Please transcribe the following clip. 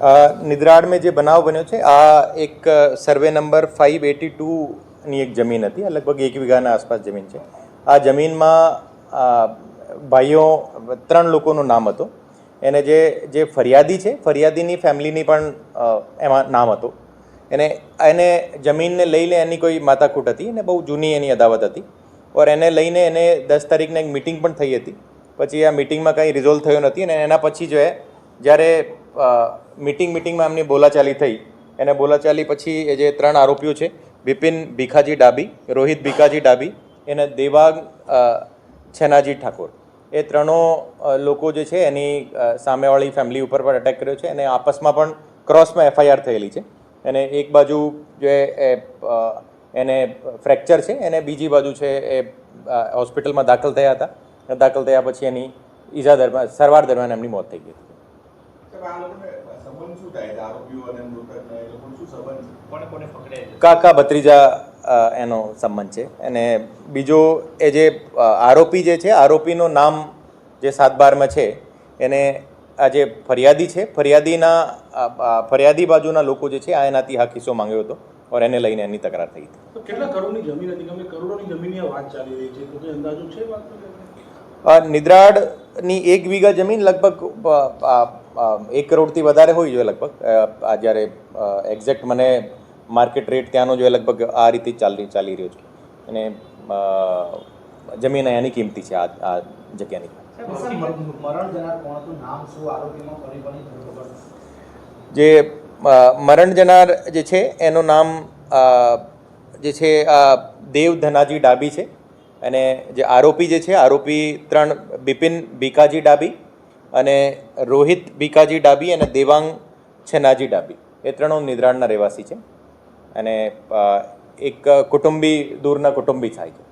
અ, નિદ્રાળમાં જે બનાવ બન્યો છે આ એક સર્વે નંબર ફાઇવ એટી ટુની એક જમીન હતી લગભગ એક વીઘાના આસપાસ જમીન છે. આ જમીનમાં ભાઈઓ ત્રણ લોકોનું નામ હતું. એને જે જે ફરિયાદી છે ફરિયાદીની ફેમિલીની પણ એમાં નામ હતું. એને એને જમીનને લઈને એની કોઈ માથાકૂટ હતી અને બહુ જૂની એની અદાવત હતી. ઓર એને લઈને એને દસ તારીખને એક મિટિંગ પણ થઈ હતી. પછી આ મિટિંગમાં કંઈ રિઝોલ્વ થયો નથી અને એના પછી જો એ જ્યારે મિટિંગ મિટિંગમાં એમની બોલાચાલી થઈ, એને બોલાચાલી પછી એ જે ત્રણ આરોપીઓ છે, બિપિન ભીખાજી ડાબી, રોહિત ભીખાજી ડાબી, એને દેવાંગ છેનાજી ઠાકોર. એ ત્રણો લોકો જે છે એની સામેવાળી ફેમિલી ઉપર પણ એટેક કર્યો છે અને આપસમાં પણ ક્રોસમાં એફઆઈઆર થયેલી છે. અને એક બાજુ જે એને ફ્રેક્ચર છે અને બીજી બાજુ છે એ હોસ્પિટલમાં દાખલ થયા હતા. દાખલ થયા પછી એની ઈજા દરમિયાન સારવાર દરમિયાન એમની મોત થઈ ગઈ હતી. આ કાકા ભત્રીજા એનો સંબંધ છે. અને બીજો એ જે આરોપી જે છે આરોપીનું નામ જે સાત બારમાં છે એને આ જે ફરિયાદી છે ફરિયાદીના ફરિયાદી બાજુના લોકો જે છે આ એનાથી હા કિસ્સો માંગ્યો હતો ઓર એને લઈને એની તકરાર થઈ હતી. કેટલા કરોડની જમીન હતી? કરોડોની જમીનની વાત ચાલી રહી છે? અંદાજો છે અ, એક વીઘા જમીન લગભગ એક કરોડથી વધારે હોવી જોઈએ લગભગ. આ જ્યારે એક્ઝેક્ટ મને માર્કેટ રેટ ત્યાંનો જો લગભગ આ રીતે ચાલી ચાલી રહ્યો છે. અને જમીન અહીંયાની કિંમતી છે આ આ જગ્યાની. જે મરણ જનાર જે છે એનું નામ જે છે દેવ ધનાજી ડાબી છે. અને જે આરોપી જે છે, આરોપી ત્રણ બિપિન ભીકાજી ડાબી અને રોહિત ભીકાજી ડાબી અને દેવાંગ છેનાજી ડાબી. એ ત્રણો નિદ્રાણના રહેવાસી છે. અને એક કુટુંબી, દૂરના કુટુંબી થાય છે.